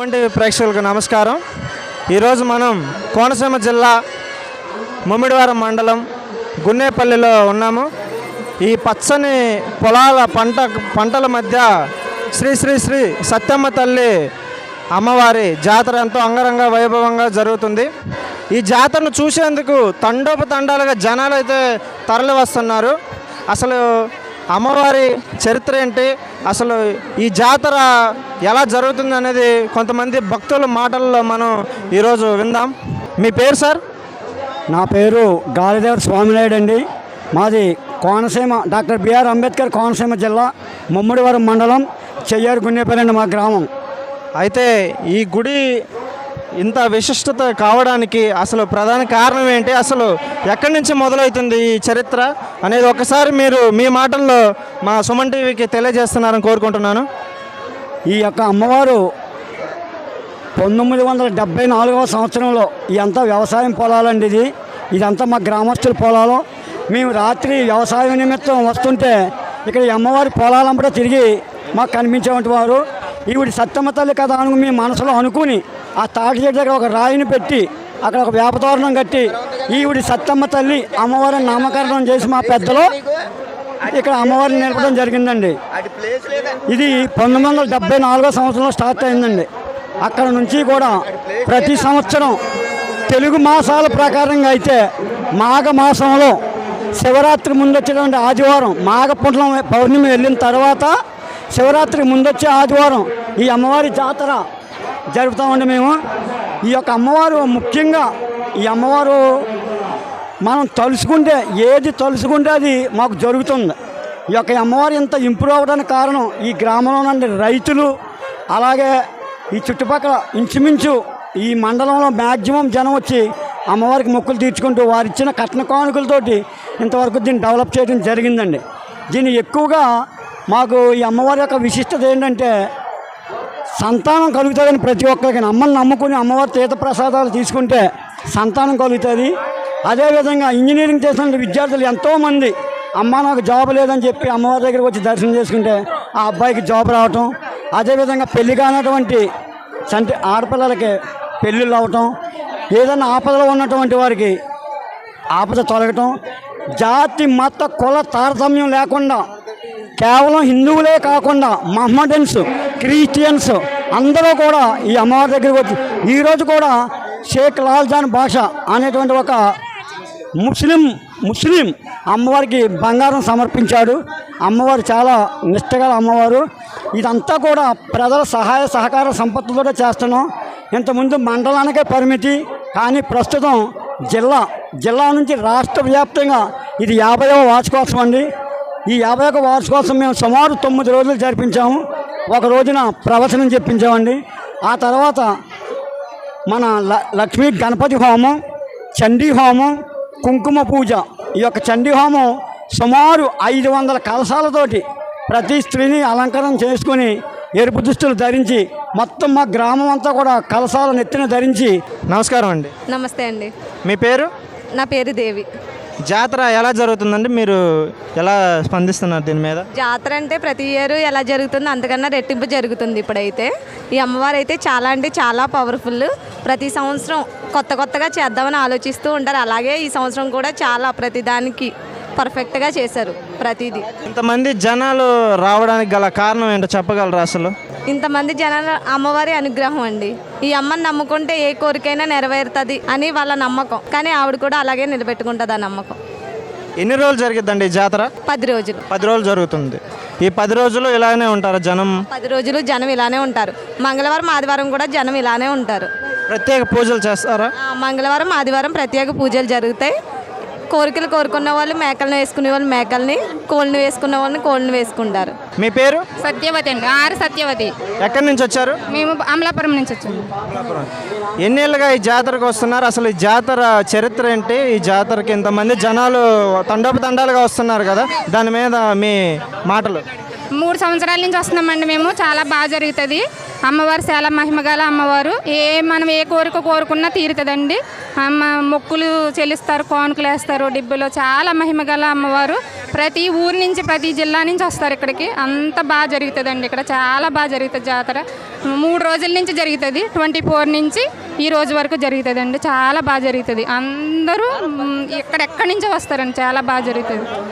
వంటి ప్రేక్షకులకు నమస్కారం. ఈరోజు మనం కోనసీమ జిల్లా ముమ్మిడివారం మండలం గున్నేపల్లిలో ఉన్నాము. ఈ పచ్చని పొలాల పంట పంటల మధ్య శ్రీ శ్రీ శ్రీ సత్యమ్మ తల్లి అమ్మవారి జాతర ఎంతో అంగరంగ వైభవంగా జరుగుతుంది. ఈ జాతరను చూసేందుకు తండోపతండాలుగా జనాలు అయితే తరలి వస్తున్నారు అసలు అమ్మవారి చరిత్ర ఏంటి? అసలు ఈ జాతర ఎలా జరుగుతుంది అనేది కొంతమంది భక్తుల మాటల్లో మనం ఈరోజు విందాం. మీ పేరు సార్? నా పేరు గాలిదేవర స్వామినాయుడు అండి. మాది కోనసీమ డాక్టర్ బిఆర్ అంబేద్కర్ కోనసీమ జిల్లా ముమ్మడివరం మండలం చెయ్యారు గున్నేపల్లి మా గ్రామం. అయితే ఈ గుడి ఇంత విశిష్టత కావడానికి అసలు ప్రధాన కారణం ఏంటి? అసలు ఎక్కడి నుంచి మొదలవుతుంది ఈ చరిత్ర అనేది ఒకసారి మీరు మీ మాటల్లో మా సుమన్ టీవీకి తెలియజేస్తున్నారని కోరుకుంటున్నాను. ఈ యొక్క అమ్మవారు పంతొమ్మిది వందల డెబ్బై నాలుగవ సంవత్సరంలో ఇదంతా వ్యవసాయం పొలాలండి ఇది. ఇదంతా మా గ్రామస్తుల పొలాలు. మేము రాత్రి వ్యవసాయం నిమిత్తం వస్తుంటే ఇక్కడ ఈ అమ్మవారి పొలాలంపట తిరిగి మాకు కనిపించేటువంటి వారు. ఈవిడ సత్తమ్మ తల్లి కదా అని మీ మనసులో అనుకుని ఆ తాటి చెట్టు దగ్గర ఒక రాయిని పెట్టి అక్కడ ఒక వేపతోరణం కట్టి ఈవిడి సత్తమ్మ తల్లి అమ్మవారిని నామకరణం చేసి మా పెద్దలు ఇక్కడ అమ్మవారిని నిలపడం జరిగిందండి. ఇది పంతొమ్మిది వందల డెబ్బై నాలుగో సంవత్సరంలో స్టార్ట్ అయిందండి. అక్కడ నుంచి కూడా ప్రతి సంవత్సరం తెలుగు మాసాల ప్రకారంగా అయితే మాఘ మాసంలో శివరాత్రి ముందొచ్చేటువంటి ఆదివారం మాఘ పౌర్ణమి వెళ్ళిన తర్వాత శివరాత్రి ముందొచ్చే ఆదివారం ఈ అమ్మవారి జాతర జరుపుతామండి మేము. ఈ యొక్క అమ్మవారు ముఖ్యంగా ఈ అమ్మవారు మనం తలుసుకుంటే ఏది తలుసుకుంటే అది మాకు జరుగుతుంది. ఈ యొక్క అమ్మవారు ఇంత ఇంప్రూవ్ అవ్వడానికి కారణం ఈ గ్రామంలో నుండి రైతులు అలాగే ఈ చుట్టుపక్కల ఇంచుమించు ఈ మండలంలో మ్యాక్సిమం జనం వచ్చి అమ్మవారికి మొక్కులు తీర్చుకుంటూ వారు ఇచ్చిన కట్న కానుకలతోటి ఇంతవరకు దీన్ని డెవలప్ చేయడం జరిగిందండి. దీన్ని ఎక్కువగా మాకు ఈ అమ్మవారి యొక్క విశిష్టత ఏంటంటే సంతానం కలుగుతుందని ప్రతి ఒక్కరికి అమ్మని నమ్ముకుని అమ్మవారి తీర్థ ప్రసాదాలు తీసుకుంటే సంతానం కలుగుతుంది. అదేవిధంగా ఇంజనీరింగ్ చేసిన విద్యార్థులు ఎంతోమంది అమ్మ నాకు జాబ్ లేదని చెప్పి అమ్మవారి దగ్గరికి వచ్చి దర్శనం చేసుకుంటే ఆ అబ్బాయికి జాబ్ రావటం అదేవిధంగా పెళ్ళి కానటువంటి చంటి ఆడపిల్లలకి పెళ్ళిళ్ళు అవటం ఏదైనా ఆపదలో ఉన్నటువంటి వారికి ఆపద తొలగటం జాతి మత కుల తారతమ్యం లేకుండా కేవలం హిందువులే కాకుండా మహమ్మదన్స్ క్రిస్టియన్స్ అందరూ కూడా ఈ అమ్మవారి దగ్గరికి వచ్చి ఈరోజు కూడా షేక్ లాల్జాన్ భాష అనేటువంటి ఒక ముస్లిం ముస్లిం అమ్మవారికి బంగారం సమర్పించాడు. అమ్మవారు చాలా నిష్టగల అమ్మవారు. ఇదంతా కూడా ప్రజల సహాయ సహకార సంపత్తులతో చేస్తున్నాం. ఇంతకుముందు మండలానికే పరిమితి కానీ ప్రస్తుతం జిల్లా జిల్లా నుంచి రాష్ట్ర వ్యాప్తంగా ఇది యాభైవ వార్షికోత్సవం అండి. ఈ యాభై ఒక వార్షికోత్సవం మేము సుమారు తొమ్మిది రోజులు జరిపించాము. ఒక రోజున ప్రవచనం చెప్పించామండి. ఆ తర్వాత మన ల లక్ష్మీ గణపతి హోమం చండీ హోమం కుంకుమ పూజ. ఈ యొక్క చండీ హోమం సుమారు ఐదు వందల కలశాలతోటి ప్రతి స్త్రీని అలంకరణ చేసుకొని ఎరుపు దుస్తులు ధరించి మొత్తం మా గ్రామం అంతా కూడా కలశాల నెత్తిన ధరించి నమస్కారం అండి. నమస్తే అండి. మీ పేరు? నా పేరు దేవి. జాతర ఎలా జరుగుతుందండి? మీరు ఎలా స్పందిస్తున్నారు దీని మీద? జాతర అంటే ప్రతి ఇయర్ ఎలా జరుగుతుందో అంతకన్నా రెట్టింపు జరుగుతుంది ఇప్పుడైతే. ఈ అమ్మవారు అయితే చాలా అంటే చాలా పవర్ఫుల్ ప్రతి సంవత్సరం కొత్త కొత్తగా చేద్దామని ఆలోచిస్తూ ఉంటారు. అలాగే ఈ సంవత్సరం కూడా చాలా ప్రతిదానికి పర్ఫెక్ట్గా చేశారు ప్రతిదీ. ఇంతమంది జనాలు రావడానికి గల కారణం ఏంటో చెప్పగలరా అసలు? ఇంతమంది జనాల అమ్మవారి అనుగ్రహం అండి. ఈ అమ్మని నమ్ముకుంటే ఏ కోరికైనా నెరవేరుతుంది అని వాళ్ళ నమ్మకం. కానీ ఆవిడ కూడా అలాగే నిలబెట్టుకుంటుంది ఆ నమ్మకం. ఎన్ని రోజులు జరిగిద్దండి ఈ జాతర? పది రోజులు. పది రోజులు జరుగుతుంది. ఈ పది రోజులు ఇలానే ఉంటారు జనం? పది రోజులు జనం ఇలానే ఉంటారు. మంగళవారం ఆదివారం కూడా జనం ఇలానే ఉంటారు. ప్రత్యేక పూజలు చేస్తారా? మంగళవారం ఆదివారం ప్రత్యేక పూజలు జరుగుతాయి. కోరికలు కోరుకున్న వాళ్ళు మేకలను వేసుకునే వాళ్ళు మేకల్ని కోళ్ళని వేసుకున్న వాళ్ళని కోళ్ళని వేసుకుంటారు. మీ పేరు? సత్యవతి అండి. ఆరు సత్యవతి. ఎక్కడి నుంచి వచ్చారు? మేము అమలాపురం నుంచి వచ్చాము ఎన్నేళ్ళుగా ఈ జాతరకు వస్తున్నారు? అసలు ఈ జాతర చరిత్ర ఏంటి? ఈ జాతరకి ఇంతమంది జనాలు తండోపతండాలుగా వస్తున్నారు కదా? దాని మీద మీ మాటలు. మూడు సంవత్సరాల నుంచి వస్తున్నామండి మేము. చాలా బాగా జరుగుతుంది. అమ్మవారు చాలా మహిమగల అమ్మవారు. ఏ మనం ఏ కోరిక కోరుకున్నా తీరుతుందండి. అమ్మ మొక్కులు చెల్లిస్తారు కానుకలు వేస్తారు డిబ్బులో. చాలా మహిమగల అమ్మవారు. ప్రతి ఊరి నుంచి ప్రతి జిల్లా నుంచి వస్తారు ఇక్కడికి. అంత బాగా జరుగుతుందండి ఇక్కడ. చాలా బాగా జరుగుతుంది జాతర. మూడు రోజుల నుంచి జరుగుతుంది. ట్వంటీ ఫోర్ నుంచి ఈ రోజు వరకు జరుగుతుందండి. చాలా బాగా జరుగుతుంది. అందరూ ఇక్కడెక్కడి ఎక్కడెక్కడి నుంచో వస్తారండి. చాలా బాగా జరుగుతుంది.